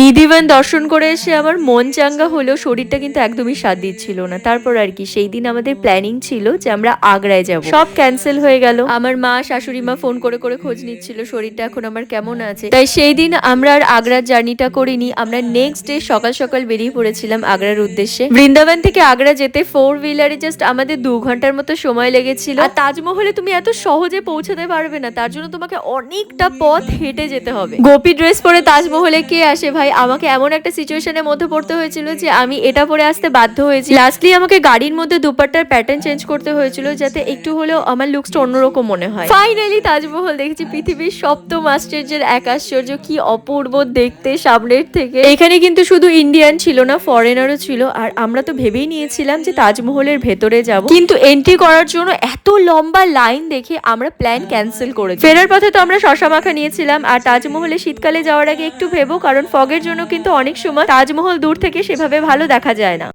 নিধিবান দর্শন করে এসে আমার মন চাঙ্গা হলেও শরীরটা কিন্তু একদমই সাথ দিচ্ছিল না। তারপর আর কি, সেই দিন আমাদের প্ল্যানিং ছিল যে আমরা আগ্রায় যাব। সব ক্যান্সেল হয়ে গেল। আমার মা, শাশুড়ি মা ফোন করে করে খোঁজ নিচ্ছিল, শরীরটা এখন আমার কেমন আছে? তাই সেই দিন আমরা আর আগ্রার জার্নিটা করিনি। আমরা নেক্সট ডে সকাল সকাল বেরিয়ে পড়েছিলাম আগ্রার উদ্দেশ্যে। বৃন্দাবন থেকে আগ্রা যেতে ফোর হুইলারে জাস্ট আমাদের দু ঘণ্টার মতো সময় লেগেছিল। আর তাজমহলে তুমি এত সহজে পৌঁছাতে পারবে না, তার জন্য তোমাকে অনেকটা পথ হেঁটে যেতে হবে। গোপী ড্রেস পরে তাজমহলে কে আসে ভাই? আমাকে এমন একটা সিচুয়েশনের মধ্যে পড়তে হয়েছিল যে আমি এটা পরে আসতে বাধ্য হয়েছি। লাস্টলি আমাকে গাড়ির মধ্যে দুপাট্টার প্যাটার্ন চেঞ্জ করতে হয়েছিল যাতে একটু হলেও আমার লুকসটা অন্যরকম মনে হয়। ফাইনালি তাজমহল দেখেছি, পৃথিবীর সপ্তম আশ্চর্যের এক আশ্চর্য। কি অপূর্ব দেখতে সামনের থেকে। এখানে কিন্তু শুধু ইন্ডিয়ান ছিল না ফরেনারও ছিল। আর আমরা তো ভেবেই নিয়েছিলাম যে তাজমহলের ভেতরে যাব। কিন্তু এন্ট্রি করার জন্য এত লম্বা লাইন দেখে আমরা প্ল্যান ক্যান্সেল করে দিই। ফেরার পথে তো আমরা শশা মাখা নিয়েছিলাম। আর তাজমহলে শীতকালে যাওয়ার আগে একটু ভেবো, কারণ ফগের জন্য কিন্তু অনেক সময় তাজমহল দূর থেকে সেভাবে ভালো দেখা যায় না।